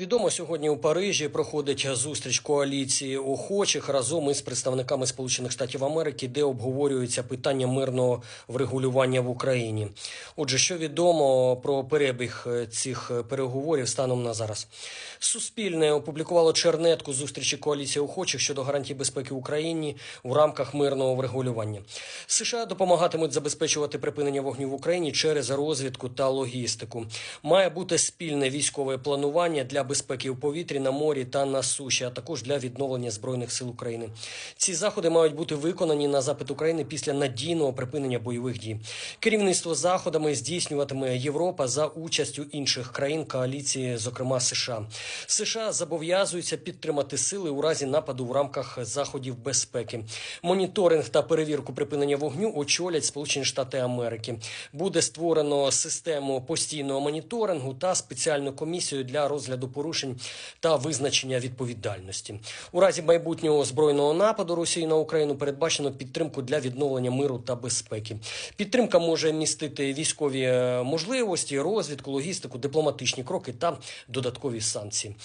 Відомо сьогодні у Парижі проходить зустріч коаліції охочих разом із представниками Сполучених Штатів Америки, де обговорюється питання мирного врегулювання в Україні. Отже, що відомо про перебіг е, цих переговорів станом на зараз? Суспільне опублікувало чернетку зустрічі коаліції охочих щодо гарантій безпеки Україні в рамках мирного врегулювання. США допомагатимуть забезпечувати припинення вогню в Україні через розвідку та логістику. Має бути спільне військове планування для безпеки у повітрі, на морі та на суші, а також для відновлення збройних сил України. Ці заходи мають бути виконані на запит України після надійного припинення бойових дій. Керівництво заходами здійснюватиме Європа за участю інших країн коаліції, зокрема США. США зобов'язуються підтримати сили у разі нападу в рамках заходів безпеки. Моніторинг та перевірку припинення вогню очолять Сполучені Штати Америки. Буде створено систему постійного моніторингу та спеціальну комісію для розгляду порушень та визначення відповідальності. У разі майбутнього збройного нападу Росії на Україну передбачено підтримку для відновлення миру та безпеки. Підтримка може містити військові е, можливості, розвідку, логістику, дипломатичні кроки та додаткові санкції.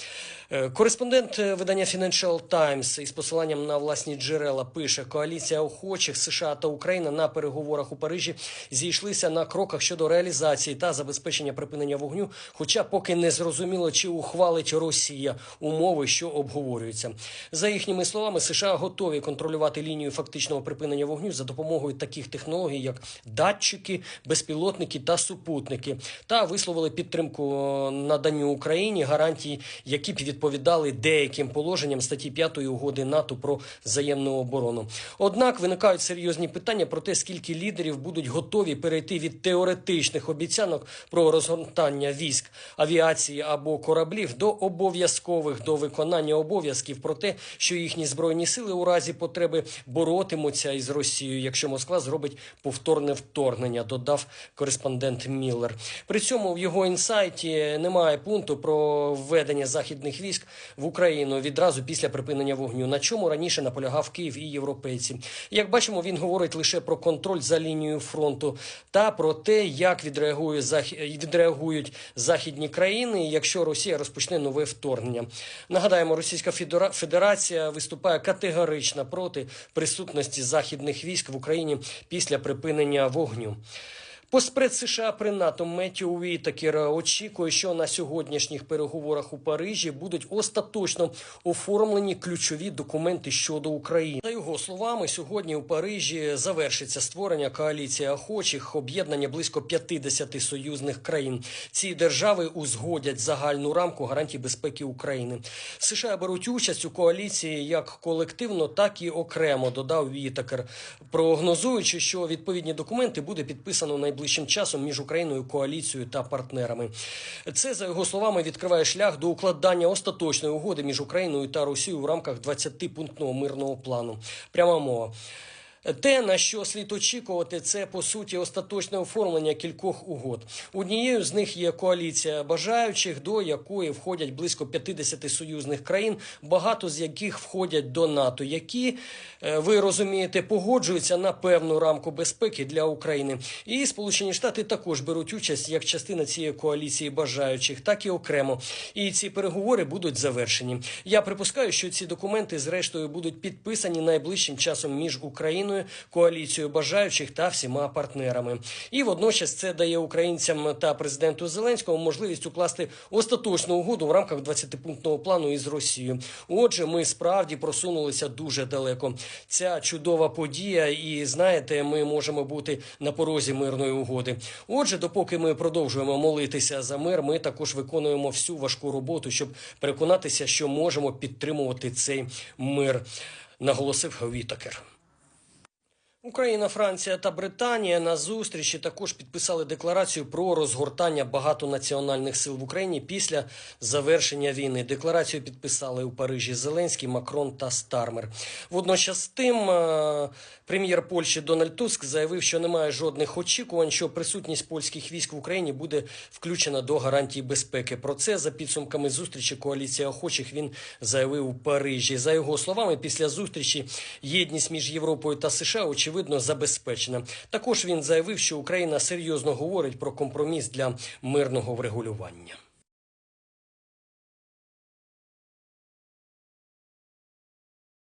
Е, Кореспондент е, видання Financial Times із посиланням на власні джерела пише: коаліція охочих США та Україна на переговорах у Парижі зійшлися на кроках щодо реалізації та забезпечення припинення вогню. Хоча поки не зрозуміло, чи ухвалить Росія умови, що обговорюються. За їхніми словами, США готові контролювати лінію фактичного припинення вогню за допомогою таких технологій, як датчики, безпілотники та супутники, та висловили підтримку наданню Україні гарантій, які б відповідали деяким положенням статті 5 угоди НАТО про взаємну оборону. Однак виникають серйозні питання про те, скільки лідерів будуть готові перейти від теоретичних обіцянок про розгортання військ авіації або кораблів до обов'язкових до виконання обов'язків про те, що їхні збройні сили у разі потреби боротимуться із Росією, якщо Москва зробить повторне вторгнення, додав кореспондент Міллер. При цьому в його інсайті немає пункту про введення західних військ в Україну відразу після припинення вогню, на чому раніше наполягав Київ і європейці. Як бачимо, він говорить лише про контроль за лінією фронту та про те, як відреагує відреагують західні країни, якщо Росія розпочне нове вторгнення. Нагадаємо, Російська Федера- Федерація виступає категорично проти присутності західних військ в Україні після припинення вогню. Постпред США при НАТО Меттю Вітакер очікує, що на сьогоднішніх переговорах у Парижі будуть остаточно оформлені ключові документи щодо України. За його словами, сьогодні у Парижі завершиться створення коаліції охочих об'єднання близько 50 союзних країн. Ці держави узгодять загальну рамку гарантій безпеки України. США беруть участь у коаліції як колективно, так і окремо. Додав Вітакер, прогнозуючи, що відповідні документи буде підписано найближчим часом між Україною, коаліцією та партнерами. Це за його словами відкриває шлях до укладання остаточної угоди між Україною та Росією в рамках 20-пунктного мирного плану. Пряма мова. Те, на що слід очікувати, це по суті остаточне оформлення кількох угод. Однією з них є коаліція бажаючих, до якої входять близько 50 союзних країн, багато з яких входять до НАТО, які е, ви розумієте, погоджуються на певну рамку безпеки для України. І Сполучені Штати також беруть участь як частина цієї коаліції бажаючих, так і окремо. І ці переговори будуть завершені. Я припускаю, що ці документи, зрештою, будуть підписані найближчим часом між Україною, коаліцією бажаючих та всіма партнерами. І водночас це дає українцям та президенту Зеленському можливість укласти остаточну угоду в рамках 20-пунктного плану із Росією. Отже, ми справді просунулися дуже далеко. Ця чудова подія, і знаєте, ми можемо бути на порозі мирної угоди. Отже, допоки ми продовжуємо молитися за мир, ми також виконуємо всю важку роботу, щоб переконатися, що можемо підтримувати цей мир, наголосив Вітакер. Україна, Франція та Британія на зустрічі також підписали декларацію про розгортання багатонаціональних сил в Україні після завершення війни. Декларацію підписали у Парижі Зеленський, Макрон та Стармер. Водночас тим е, прем'єр Польщі Дональд Туск заявив, що немає жодних очікувань, що присутність польських військ в Україні буде включена до гарантій безпеки. Про це за підсумками зустрічі коаліція охочих він заявив у Парижі. За його словами, після зустрічі єдність між Європою та США очевидно забезпечена. Також він заявив, що Україна серйозно говорить про компроміс для мирного врегулювання.